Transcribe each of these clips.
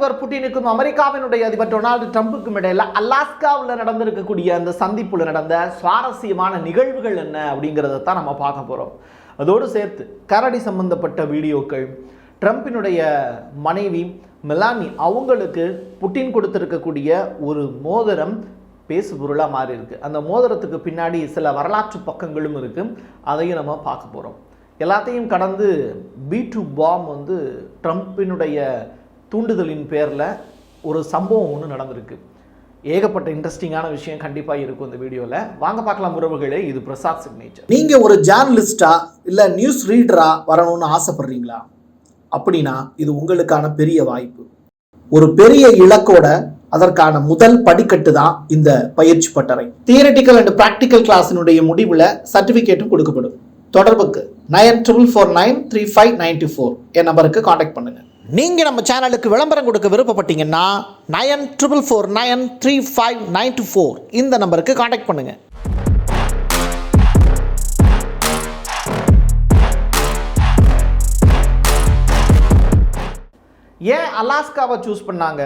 அதிபர் புட்டினுக்கும் அமெரிக்காவினுடைய அதிபர் டொனால்டு ட்ரம்புக்கும் இடையில அலாஸ்காவில் நடந்திருக்கக்கூடிய அந்த சந்திப்புல நடந்த சுவாரஸ்யமான நிகழ்வுகள் என்ன அப்படிங்கிறத தான் நம்ம பார்க்க போகிறோம் அதோடு சேர்த்து கரடி சம்பந்தப்பட்ட வீடியோக்கள் ட்ரம்பினுடைய மனைவி மெலானி அவங்களுக்கு புட்டின் கொடுத்திருக்கக்கூடிய ஒரு மோதிரம் பேசு பொருளாக மாறி இருக்கு. அந்த மோதிரத்துக்கு பின்னாடி சில வரலாற்று பக்கங்களும் இருக்கு. அதையும் நம்ம பார்க்க போகிறோம் எல்லாத்தையும் கடந்து பி டு பாம் வந்து ட்ரம்ப்பினுடைய தூண்டுதலின் பேரில் ஒரு சம்பவம் ஒன்று நடந்திருக்கு. ஏகப்பட்ட இன்ட்ரெஸ்டிங்கான விஷயம் கண்டிப்பாக இருக்கும் இந்த வீடியோவில் வாங்க பார்க்கலாம் உறவுகளே இது பிரசாத் சிக்னேச்சர் நீங்கள் ஒரு ஜேர்னலிஸ்டா இல்லை நியூஸ் ரீடராக வரணும்னு ஆசைப்படுறீங்களா? அப்படின்னா இது உங்களுக்கான பெரிய வாய்ப்பு. ஒரு பெரிய இலக்கோட அதற்கான முதல் படிக்கட்டு தான் இந்த பயிற்சி பட்டறை. தியரட்டிக்கல் அண்ட் ப்ராக்டிக்கல் கிளாஸினுடைய முடிவில் சர்டிஃபிகேட்டும் கொடுக்கப்படும். தொடர்புக்கு nine triple four nine three five ninety four என் நம்பருக்கு காண்டாக்ட் பண்ணுங்க. நீங்க நம்ம சேனலுக்கு விளம்பரம் கொடுக்க விருப்பப்பட்டீங்கன்னா nine triple four nine three five nine two four இந்த நம்பருக்கு காண்டாக்ட் பண்ணுங்க. ஏன் அலாஸ்காவை சூஸ் பண்ணாங்க?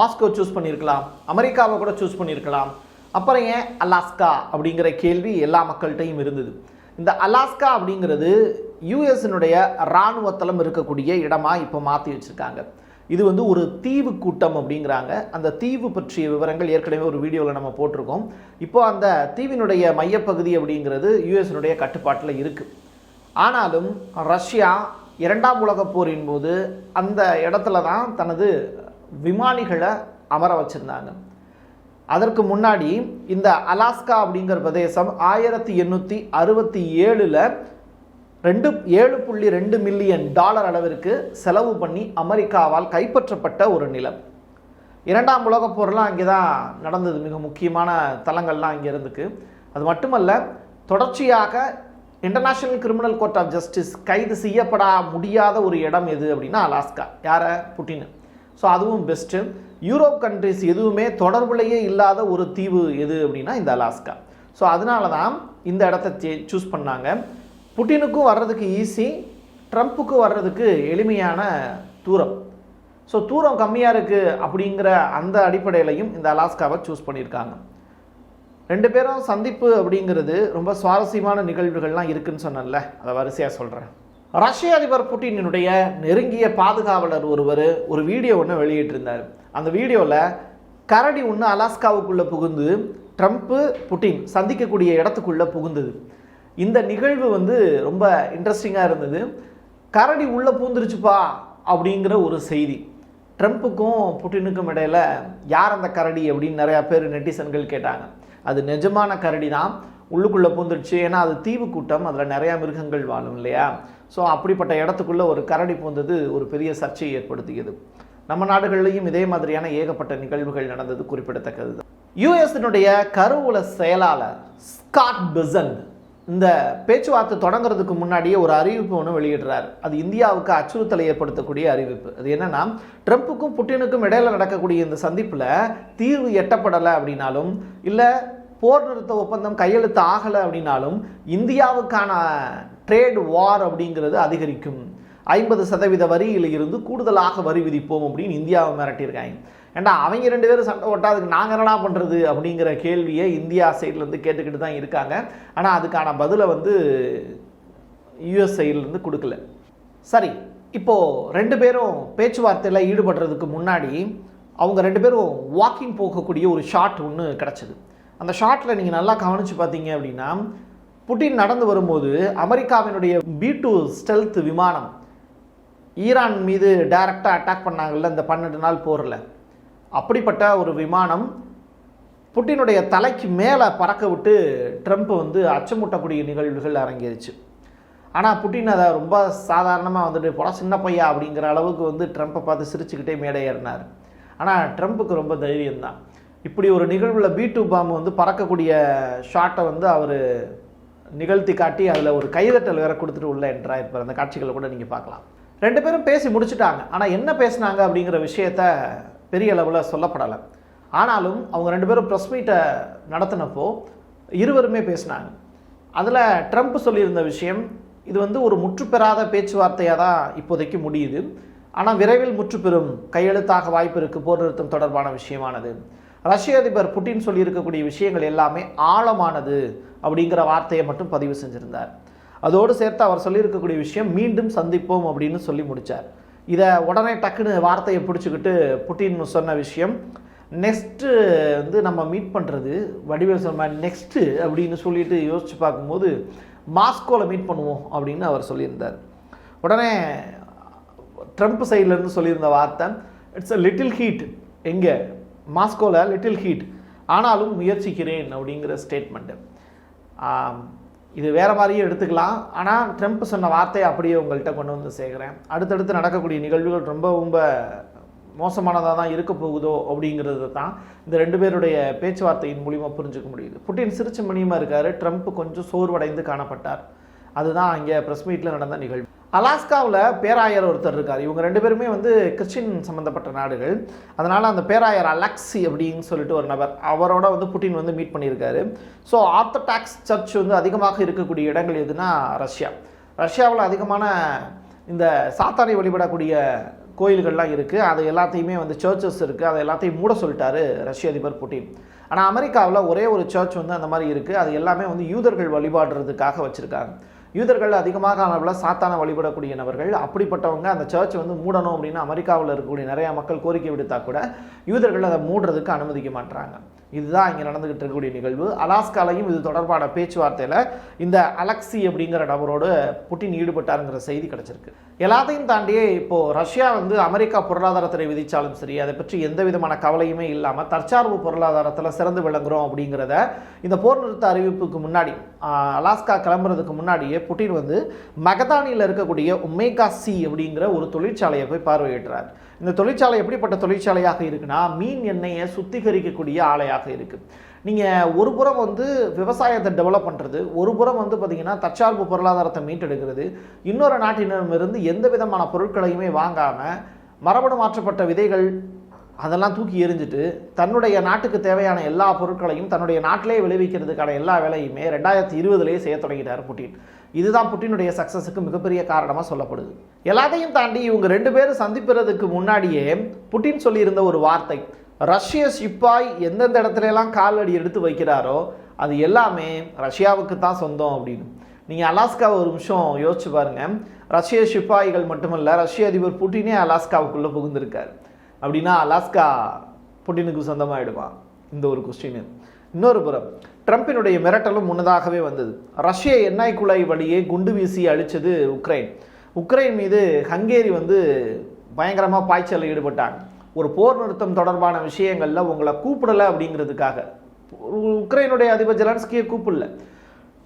மாஸ்கோ சூஸ் பண்ணியிருக்கலாம். அமெரிக்காவை கூட சூஸ் பண்ணியிருக்கலாம். அப்புறம் ஏன் அலாஸ்கா அப்படிங்கிற கேள்வி எல்லா மக்கள்கிட்டையும் இருந்தது. இந்த அலாஸ்கா அப்படிங்கிறது யூஎஸ்னுடைய இராணுவ தளம் இருக்கக்கூடிய இடமா இப்போ மாற்றி வச்சுருக்காங்க. இது வந்து ஒரு தீவு கூட்டம் அப்படிங்கிறாங்க. அந்த தீவு பற்றிய விவரங்கள் ஏற்கனவே ஒரு வீடியோவில் நம்ம போட்டிருக்கோம். இப்போ அந்த தீவினுடைய மையப்பகுதி அப்படிங்கிறது யூஎஸ்னுடைய கட்டுப்பாட்டில் இருக்குது ஆனாலும் ரஷ்யா இரண்டாம் உலகப் போரின் போது அந்த இடத்துல தான் தனது விமானிகளை அமர வச்சுருந்தாங்க. அதற்கு முன்னாடி இந்த அலாஸ்கா அப்படிங்கிற பிரதேசம் ஆயிரத்தி எண்ணூற்றி அறுபத்தி ஏழில் ரெண்டு ஏழு புள்ளி ரெண்டு மில்லியன் டாலர் அளவிற்கு செலவு பண்ணி அமெரிக்காவால் கைப்பற்றப்பட்ட ஒரு நிலம். இரண்டாம் உலகப் போரெலாம் அங்கே தான் நடந்தது. மிக முக்கியமான தலங்கள்லாம் அங்கே இருந்துக்கு. அது மட்டுமல்ல தொடர்ச்சியாக international criminal court of justice கைது செய்யப்பட முடியாத ஒரு இடம் எது அப்படின்னா அலாஸ்கா. யாரை? புட்டின். ஸோ அதுவும் பெஸ்ட்டு யூரோப் கண்ட்ரிஸ் எதுவுமே தொடர்புலையே இல்லாத ஒரு தீவு எது அப்படின்னா இந்த அலாஸ்கா ஸோ அதனால தான் இந்த இடத்த சூஸ் பண்ணாங்க. புட்டினுக்கும் வர்றதுக்கு ஈஸி ட்ரம்ப்புக்கு வர்றதுக்கு எளிமையான தூரம். ஸோ தூரம் கம்மியாக இருக்குது அப்படிங்கிற அந்த அடிப்படையிலையும் இந்த அலாஸ்காவை சூஸ் பண்ணியிருக்காங்க. ரெண்டு பேரும் சந்திப்பு அப்படிங்கிறது ரொம்ப சுவாரஸ்யமான நிகழ்வுகள்லாம் இருக்குன்னு சொன்னேன்ல அதை வரிசையாக சொல்கிறேன் ரஷ்ய அதிபர் புட்டினுடைய நெருங்கிய பாதுகாவலர் ஒருவர் ஒரு வீடியோ ஒன்று வெளியிட்டிருந்தார். அந்த வீடியோவில் கரடி ஒன்று அலாஸ்காவுக்குள்ளே புகுந்து ட்ரம்ப்பு புட்டின் சந்திக்கக்கூடிய இடத்துக்குள்ளே புகுந்தது. இந்த நிகழ்வு வந்து ரொம்ப இன்ட்ரெஸ்டிங்காக இருந்தது. கரடி உள்ளே பூந்துருச்சுப்பா அப்படிங்கிற ஒரு செய்தி. ட்ரம்ப்புக்கும் புட்டினுக்கும் இடையில யார் அந்த கரடி அப்படின்னு நிறையா பேர் நெட்டிசன்கள் கேட்டாங்க. அது நிஜமான கரடி தான் உள்ளுக்குள்ளே பூந்துருச்சு. ஏன்னா அது தீவு கூட்டம். அதில் நிறையா மிருகங்கள் வாழும் இல்லையா? ஸோ அப்படிப்பட்ட இடத்துக்குள்ளே ஒரு கரடி பூந்தது ஒரு பெரிய சர்ச்சையை ஏற்படுத்தியது. நம்ம நாடுகள்லையும் இதே மாதிரியான ஏகப்பட்ட நிகழ்வுகள் நடந்தது குறிப்பிடத்தக்கது யூஎஸ்னுடைய கருவூல செயலாளர் ஸ்காட் பிசன் இந்த பேச்சுவார்த்தை தொடங்குறதுக்கு முன்னாடியே ஒரு அறிவிப்பு ஒன்று வெளியிடுறார். அது இந்தியாவுக்கு அச்சுறுத்தலை ஏற்படுத்தக்கூடிய அறிவிப்பு. அது என்னன்னா ட்ரம்ப்புக்கும் புட்டினுக்கும் இடையில நடக்கக்கூடிய இந்த சந்திப்பில் தீர்வு எட்டப்படலை அப்படின்னாலும் இல்லை போர் நிறுத்த ஒப்பந்தம் கையெழுத்து ஆகலை அப்படின்னாலும் இந்தியாவுக்கான ட்ரேட் வார் அப்படிங்கிறது அதிகரிக்கும். ஐம்பது சதவீத வரியில் இருந்து கூடுதலாக வரி விதிப்போம் அப்படின்னு இந்தியாவை மிரட்டியிருக்காங்க. ஏண்டா அவங்க ரெண்டு பேரும் சண்டை ஓட்டா அதுக்கு நாங்கள் என்னடா பண்ணுறது அப்படிங்கிற கேள்வியை இந்தியா சைட்லேருந்து கேட்டுக்கிட்டு தான் இருக்காங்க. ஆனால் அதுக்கான பதிலை வந்து யுஎஸ் சைட்லேருந்து கொடுக்கல. சரி இப்போது ரெண்டு பேரும் பேச்சுவார்த்தையில் ஈடுபடுறதுக்கு முன்னாடி அவங்க ரெண்டு பேரும் வாக்கிங் போகக்கூடிய ஒரு ஷாட் ஒன்று கிடச்சிது. அந்த ஷாட்டில் நீங்கள் நல்லா கவனித்து பார்த்தீங்க அப்படின்னா புட்டின் நடந்து வரும்போது அமெரிக்காவினுடைய பி டூ ஸ்டெல்த் விமானம் ஈரான் மீது டைரக்டாக அட்டாக் பண்ணாங்கல்ல இந்த பன்னெண்டு நாள் போரில். அப்படிப்பட்ட ஒரு விமானம் புட்டினுடைய தலைக்கு மேலே பறக்க விட்டு ட்ரம்ப் வந்து அச்சமூட்டக்கூடிய நிகழ்வுகள் அரங்கேறிச்சு. ஆனால் புட்டின் அதை ரொம்ப சாதாரணமாக வந்துட்டு போல சின்ன பையா அப்படிங்கிற அளவுக்கு வந்து ட்ரம்ப்பை பார்த்து சிரிச்சுக்கிட்டே மேடை ஏறினார். ஆனால் ட்ரம்ப்புக்கு ரொம்ப தைரியம்தான். இப்படி ஒரு நிகழ்வில் பி டூ பாம்பு வந்து பறக்கக்கூடிய ஷாட்டை வந்து அவர் நிகழ்த்தி காட்டி அதில் ஒரு கைதட்டல் வேற கொடுத்துட்டு உள்ள என்றாயிருப்பார் அந்த காட்சிகளை கூட நீங்கள் பார்க்கலாம். ரெண்டு பேரும் பேசி முடிச்சுட்டாங்க. ஆனால் என்ன பேசுனாங்க அப்படிங்கிற விஷயத்த பெரிய அளவில் சொல்லப்படலை. ஆனாலும் அவங்க ரெண்டு பேரும் ப்ரெஸ் மீட்டை நடத்தினப்போ இருவருமே பேசினாங்க. அதில் ட்ரம்ப் சொல்லியிருந்த விஷயம் இது வந்து ஒரு முற்றுப்பெறாத பேச்சுவார்த்தையாக தான் இப்போதைக்கு முடியுது. ஆனால் விரைவில் முற்றுப்பெறும் கையெழுத்தாக வாய்ப்பு இருக்குது போர் நிறுத்தம் தொடர்பான விஷயமானது. ரஷ்ய அதிபர் புட்டின் சொல்லியிருக்கக்கூடிய விஷயங்கள் எல்லாமே ஆழமானது அப்படிங்கிற வார்த்தையை மட்டும் பதிவு செஞ்சுருந்தார். அதோடு சேர்த்து அவர் சொல்லியிருக்கக்கூடிய விஷயம் மீண்டும் சந்திப்போம் அப்படின்னு சொல்லி முடித்தார் இதை உடனே டக்குன்னு வார்த்தையை பிடிச்சிக்கிட்டு புட்டின் சொன்ன விஷயம் நெக்ஸ்ட்டு வந்து நம்ம மீட் பண்ணுறது வடிவேல் சொன்ன நெக்ஸ்ட்டு அப்படின்னு சொல்லிட்டு யோசித்து பார்க்கும்போது மாஸ்கோவில் மீட் பண்ணுவோம் அப்படின்னு அவர் சொல்லியிருந்தார். உடனே ட்ரம்ப் சைட்லேருந்து சொல்லியிருந்த வார்த்தை இட்ஸ் அ லிட்டில் ஹீட் எங்கே? மாஸ்கோவில் லிட்டில் ஹீட் ஆனாலும் முயற்சிக்கிறேன் அப்படிங்கிற ஸ்டேட்மெண்ட்டு இது வேறு மாதிரியும் எடுத்துக்கலாம். ஆனால் ட்ரம்ப் சொன்ன வார்த்தையை அப்படியே உங்கள்கிட்ட கொண்டு வந்து சேர்க்குறேன். அடுத்தடுத்து நடக்கக்கூடிய நிகழ்வுகள் ரொம்ப ரொம்ப மோசமானதாக தான் இருக்க போகுதோ அப்படிங்கிறது தான் இந்த ரெண்டு பேருடைய பேச்சுவார்த்தையின் மூலிமா புரிஞ்சுக்க முடியுது. புட்டின் சிரிச்ச மணியமாக இருக்கார். ட்ரம்ப் கொஞ்சம் சோர்வடைந்து காணப்பட்டார். அதுதான் அங்கே ப்ரெஸ் மீட்டில் நடந்த நிகழ்வு. அலாஸ்காவில் பேராயர் ஒருத்தர் இருக்கார். இவங்க ரெண்டு பேருமே வந்து கிறிஸ்டின் சம்மந்தப்பட்ட நாடுகள். அதனால் அந்த பேராயர் அலெக்ஸி அப்படின்னு சொல்லிட்டு ஒரு நபர் அவரோட வந்து புட்டின் வந்து மீட் பண்ணியிருக்காரு. ஸோ ஆர்த்தடாக்ஸ் சர்ச் வந்து அதிகமாக இருக்கக்கூடிய இடங்கள் எதுனா ரஷ்யா. ரஷ்யாவில் அதிகமான இந்த சாத்தானை வழிபடக்கூடிய கோயில்கள்லாம் இருக்குது அது எல்லாத்தையுமே வந்து சர்ச்சஸ் இருக்குது அதை எல்லாத்தையும் மூட சொல்லிட்டாரு ரஷ்ய அதிபர் புட்டின். ஆனால் அமெரிக்காவில் ஒரே ஒரு சர்ச் வந்து அந்த மாதிரி இருக்குது அது எல்லாமே வந்து யூதர்கள் வழிபாடுறதுக்காக வச்சுருக்காங்க. யூதர்கள் அதிகமாக அளவில் சாத்தான வழிபடக்கூடிய நபர்கள். அப்படிப்பட்டவங்க அந்த சர்ச் வந்து மூடணும் அப்படின்னு அமெரிக்காவில் இருக்கக்கூடிய நிறைய மக்கள் கோரிக்கை விடுத்தா கூட யூதர்கள் அதை மூடுறதுக்கு அனுமதிக்க மாட்டாங்க இதுதான் இங்கே நடந்துகிட்டு இருக்கக்கூடிய நிகழ்வு. அலாஸ்காலையும் இது தொடர்பான பேச்சுவார்த்தையில் இந்த அலெக்சி அப்படிங்கிற நபரோடு புட்டின் ஈடுபட்டாருங்கிற செய்தி கிடச்சிருக்கு. எல்லாத்தையும் தாண்டியே இப்போது ரஷ்யா வந்து அமெரிக்கா பொருளாதாரத்தை விதித்தாலும் சரி அதை பற்றி எந்த விதமான கவலையுமே இல்லாமல் தற்சார்பு பொருளாதாரத்தில் சிறந்து விளங்குறோம் அப்படிங்கிறத இந்த போர் நிறுத்த அறிவிப்புக்கு முன்னாடி அலாஸ்கா கிளம்புறதுக்கு முன்னாடியே புட்டின் வந்து மகதானியில் இருக்கக்கூடிய ஒமேகா சி அப்படிங்கிற ஒரு தொழிற்சாலையை போய் பார்வையிடுறார். இந்த தொழிற்சாலை எப்படிப்பட்ட தொழிற்சாலையாக இருக்குன்னா மீன் எண்ணெயை சுத்திகரிக்கக்கூடிய ஆலையாக இருக்குது நீங்கள் ஒரு புறம் வந்து விவசாயத்தை டெவலப் பண்ணுறது ஒரு புறம் வந்து பார்த்திங்கன்னா தற்சார்பு பொருளாதாரத்தை மீட்டெடுக்கிறது இன்னொரு நாட்டினரிடமிருந்து எந்த விதமான பொருட்களையுமே வாங்காமல் மரபணு மாற்றப்பட்ட விதைகள் அதெல்லாம் தூக்கி எரிஞ்சுட்டு தன்னுடைய நாட்டுக்கு தேவையான எல்லா பொருட்களையும் தன்னுடைய நாட்டிலே விளைவிக்கிறதுக்கான எல்லா வேலையுமே ரெண்டாயிரத்தி இருபதுலேயே செய்ய தொடங்கிட்டார் புட்டின். இதுதான் புட்டினுடைய சக்ஸஸுக்கு மிகப்பெரிய காரணமாக சொல்லப்படுது. எல்லாத்தையும் தாண்டி இவங்க ரெண்டு பேரும் சந்திப்பதுக்கு முன்னாடியே புட்டின் சொல்லியிருந்த ஒரு வார்த்தை ரஷ்ய சிப்பாய் எந்தெந்த இடத்துல எல்லாம் காலடி எடுத்து வைக்கிறாரோ அது எல்லாமே ரஷ்யாவுக்கு தான் சொந்தம் அப்படின்னு. நீங்கள் அலாஸ்காவை ஒரு நிமிஷம் யோசிச்சு பாருங்க. ரஷ்ய சிப்பாய்கள் மட்டுமல்ல ரஷ்ய அதிபர் புட்டினே அலாஸ்காவுக்குள்ளே புகுந்திருக்கார். அப்படின்னா அலாஸ்கா புட்டினுக்கு சொந்தமாகிடுமா இந்த ஒரு கொஸ்டின் இன்னொரு புறம் ட்ரம்பினுடைய மிரட்டலும் முன்னதாகவே வந்தது. ரஷ்ய எண்ணெய் குழாய் வழியே குண்டு வீசி அழிச்சது உக்ரைன். உக்ரைன் மீது ஹங்கேரி வந்து பயங்கரமாக பாய்ச்சலில் ஈடுபட்டாங்க. ஒரு போர் நிறுத்தம் தொடர்பான விஷயங்களில் உங்களை கூப்பிடலை அப்படிங்கிறதுக்காக. உக்ரைனுடைய அதிபர் ஜெலன்ஸ்கியை கூப்பிடல.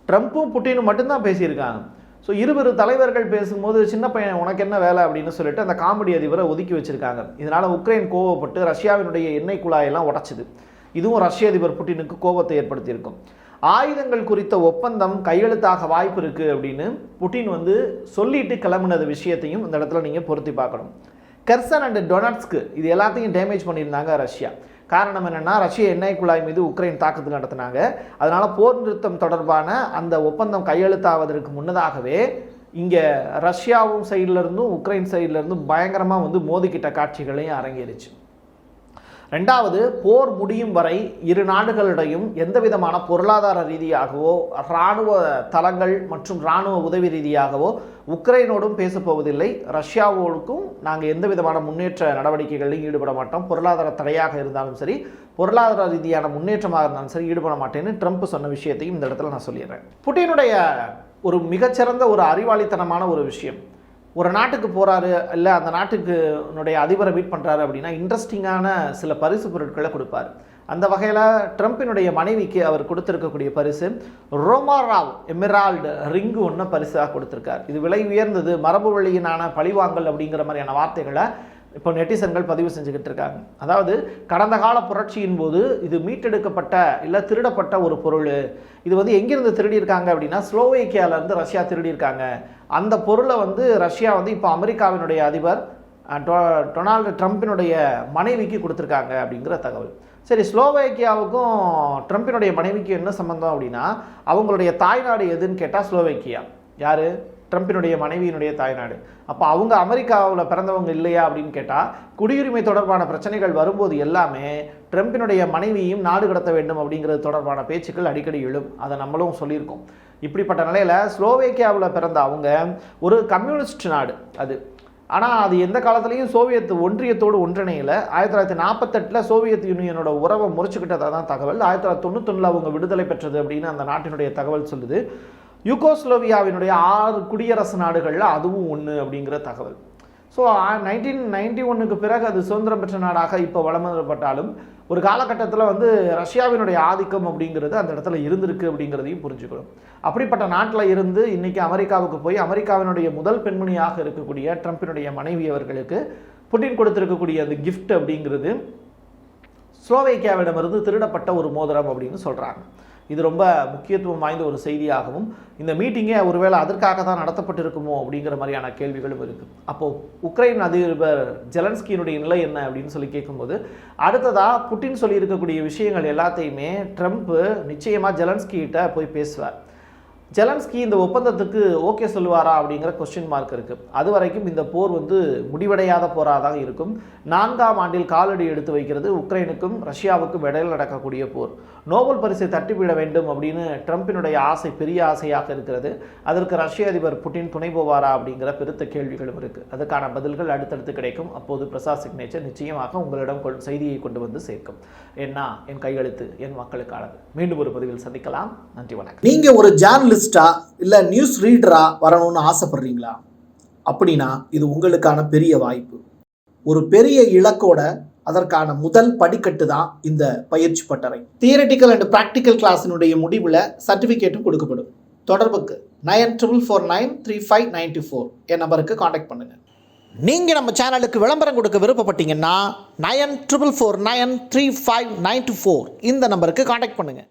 ட்ரம்ப்பும் புட்டினும் மட்டும்தான் பேசியிருக்காங்க. ஸோ இருவரு தலைவர்கள் பேசும்போது சின்ன பையன் உனக்கு என்ன வேலை? அப்படின்னு சொல்லிட்டு அந்த காமெடி அதிபரை ஒதுக்கி வச்சுருக்காங்க. இதனால் உக்ரைன் கோவப்பட்டு ரஷ்யாவினுடைய எண்ணெய் குழாயெல்லாம் உடச்சிது. இதுவும் ரஷ்ய அதிபர் புட்டினுக்கு கோபத்தை ஏற்படுத்தியிருக்கும். ஆயுதங்கள் குறித்த ஒப்பந்தம் கையெழுத்தாக வாய்ப்பு இருக்குது அப்படின்னு புட்டின் வந்து சொல்லிட்டு கிளம்புனது விஷயத்தையும் இந்த இடத்துல நீங்கள் பொருத்தி பார்க்கணும். கெர்சன் அண்ட் டொனட்ஸ்க்கு இது எல்லாத்தையும் டேமேஜ் பண்ணியிருந்தாங்க ரஷ்யா. காரணம் என்னென்னா ரஷ்ய எண்ணெய் குழாய் மீது உக்ரைன் தாக்குதல் நடத்தினாங்க. அதனால் போர் நிறுத்தம் தொடர்பான அந்த ஒப்பந்தம் கையெழுத்தாவதற்கு முன்னதாகவே இங்கே ரஷ்யாவும் சைட்லேருந்தும் உக்ரைன் சைட்லேருந்தும் பயங்கரமாக வந்து மோதிக்கிட்ட காட்சிகளையும் அரங்கேறிச்சு. ரெண்டாவது போர் முடியும் வரை இரு நாடுகளிடையும் எந்த விதமான பொருளாதார ரீதியாகவோ இராணுவ தளங்கள் மற்றும் இராணுவ உதவி ரீதியாகவோ உக்ரைனோடும் பேசப்போவதில்லை ரஷ்யாவோடுக்கும் நாங்கள் எந்த விதமான முன்னேற்ற நடவடிக்கைகளிலும் ஈடுபட மாட்டோம். பொருளாதார தடையாக இருந்தாலும் சரி பொருளாதார ரீதியான முன்னேற்றமாக இருந்தாலும் சரி ஈடுபட மாட்டேன்னு ட்ரம்ப் சொன்ன விஷயத்தையும் இந்த இடத்துல நான் சொல்லிடுறேன். புட்டினுடைய ஒரு மிகச்சிறந்த ஒரு அறிவாளித்தனமான ஒரு விஷயம் ஒரு நாட்டுக்கு போகிறாரு இல்லை அந்த நாட்டுக்கு உன்னுடைய அதிபரை மீட் பண்ணுறாரு அப்படின்னா இன்ட்ரெஸ்டிங்கான சில பரிசு பொருட்களை கொடுப்பார். அந்த வகையில் ட்ரம்ப்பினுடைய மனைவிக்கு அவர் கொடுத்துருக்கக்கூடிய பரிசு ரோமா ராவ் எமிரால்டு ரிங்கு ஒன்று பரிசாக கொடுத்துருக்கார். இது விலை உயர்ந்தது மரபு வழியினான பழிவாங்கல் அப்படிங்கிற மாதிரியான வார்த்தைகளை இப்போ நெட்டிசன்கள் பதிவு செஞ்சுக்கிட்டு இருக்காங்க. அதாவது கடந்த கால புரட்சியின் போது இது மீட்டெடுக்கப்பட்ட இல்லை திருடப்பட்ட ஒரு பொருள். இது வந்து எங்கிருந்து திருடியிருக்காங்க அப்படின்னா ஸ்லோவேக்கியால இருந்து ரஷ்யா திருடியிருக்காங்க அந்த பொருளை வந்து ரஷ்யா வந்து இப்போ அமெரிக்காவினுடைய அதிபர் டொ- டொனால்டு ட்ரம்ப்பினுடைய மனைவிக்கு கொடுத்துருக்காங்க அப்படிங்கிற தகவல். சரி ஸ்லோவேக்கியாவுக்கும் ட்ரம்பினுடைய மனைவிக்கு என்ன சம்பந்தம் அப்படின்னா அவங்களுடைய தாய்நாடு எதுன்னு கேட்டால் ஸ்லோவேக்கியா. யார்? ட்ரம்பினுடைய மனைவியினுடைய தாய்நாடு. அப்போ அவங்க அமெரிக்காவில் பிறந்தவங்க இல்லையா அப்படின்னு கேட்டால் குடியுரிமை தொடர்பான பிரச்சனைகள் வரும்போது எல்லாமே ட்ரம்பினுடைய மனைவியும் நாடு கடத்த வேண்டும் அப்படிங்கிறது தொடர்பான பேச்சுக்கள் அடிக்கடி எழும். அதை நம்மளும் சொல்லியிருக்கோம். இப்படிப்பட்ட நிலையில் ஸ்லோவேக்கியாவில் பிறந்த அவங்க ஒரு கம்யூனிஸ்ட் நாடு அது. ஆனால் அது எந்த காலத்துலேயும் சோவியத் ஒன்றியத்தோடு ஒன்றிணையில். ஆயிரத்தி தொள்ளாயிரத்தி நாற்பத்தெட்டில் சோவியத் யூனியனோட உறவை முறிச்சுக்கிட்டதாக தான் தகவல். ஆயிரத்தி தொள்ளாயிரத்தி தொண்ணூத்தொன்னில் அவங்க விடுதலை பெற்றது அப்படின்னு அந்த நாட்டினுடைய தகவல் சொல்லுது. யுகோஸ்லோவியாவினுடைய ஆறு குடியரசு நாடுகளில் அதுவும் ஒன்று அப்படிங்கிற தகவல். ஸோ நைன்டீன் நைன்டி ஒன்றுக்கு பிறகு அது சுதந்திரம் பெற்ற நாடாக இப்போ வளர்ந்துப்பட்டாலும் ஒரு காலகட்டத்தில் வந்து ரஷ்யாவினுடைய ஆதிக்கம் அப்படிங்கிறது அந்த இடத்துல இருந்திருக்கு அப்படிங்கிறதையும் புரிஞ்சுக்கணும். அப்படிப்பட்ட நாட்டில் இருந்து இன்னைக்கு அமெரிக்காவுக்கு போய் அமெரிக்காவினுடைய முதல் பெண்மணியாக இருக்கக்கூடிய ட்ரம்பினுடைய மனைவி அவர்களுக்கு புட்டின் கொடுத்துருக்கக்கூடிய அந்த கிஃப்ட் அப்படிங்கிறது ஸ்லோவேக்கியாவிடமிருந்து திருடப்பட்ட ஒரு மோதிரம் அப்படின்னு சொல்கிறாங்க இது ரொம்ப முக்கியத்துவம் வாய்ந்த ஒரு செய்தியாகவும் இந்த மீட்டிங்கே ஒருவேளை அதற்காக தான் நடத்தப்பட்டிருக்குமோ அப்படிங்கிற மாதிரியான கேள்விகளும் இருக்குது அப்போது உக்ரைன் அதிபர் ஜெலன்ஸ்கியினுடைய நிலை என்ன அப்படின்னு சொல்லி கேட்கும்போது அடுத்ததாக புட்டின் சொல்லியிருக்கக்கூடிய விஷயங்கள் எல்லாத்தையுமே ட்ரம்ப்பு நிச்சயமாக ஜெலன்ஸ்கிட்ட போய் பேசுவார். ஜெலன்ஸ்கி இந்த ஒப்பந்தத்துக்கு ஓகே சொல்லுவாரா அப்படிங்கிற கொஸ்டின் மார்க் இருக்குது அது வரைக்கும் இந்த போர் வந்து முடிவடையாத போராக தான் இருக்கும். நான்காம் ஆண்டில் காலடி எடுத்து வைக்கிறது உக்ரைனுக்கும் ரஷ்யாவுக்கும் இடையில் நடக்கக்கூடிய போர். நோபல் பரிசை தட்டிவிட வேண்டும் அப்படின்னு ட்ரம்பினுடைய ஆசை பெரிய ஆசையாக இருக்கிறது. அதற்கு ரஷ்ய அதிபர் புட்டின் துணை போவாரா அப்படிங்கிற பெருத்த கேள்விகளும் இருக்குது அதுக்கான பதில்கள் அடுத்தடுத்து கிடைக்கும். அப்போது பிரசாத் சிக்னேச்சர் நிச்சயமாக உங்களிடம் கொள் செய்தியை கொண்டு வந்து சேர்க்கும். என்ன? என் கையெழுத்து என் மக்களுக்கானது. மீண்டும் ஒரு பதிவில் சந்திக்கலாம். நன்றி வணக்கம். நீங்க ஒரு ஜேர்னலிஸ்டா இல்லை நியூஸ் ரீடராக வரணும்னு ஆசைப்பட்றீங்களா? அப்படின்னா இது உங்களுக்கான பெரிய வாய்ப்பு. ஒரு பெரிய இலக்கோட அதற்கான முதல் படிக்கட்டு தான் இந்த பயிற்சி பட்டறை. தியரட்டிக்கல் அண்ட் ப்ராக்டிக்கல் கிளாஸினுடைய முடிவில் சர்டிஃபிகேட்டும் கொடுக்கப்படும். தொடர்புக்கு nine triple four nine three five ninety four என் நம்பருக்கு காண்டாக்ட் பண்ணுங்கள் நீங்கள் நம்ம சேனலுக்கு விளம்பரம் கொடுக்க விருப்பப்பட்டீங்கன்னா nine triple four nine three five nine four இந்த நம்பருக்கு காண்டாக்ட் பண்ணுங்கள்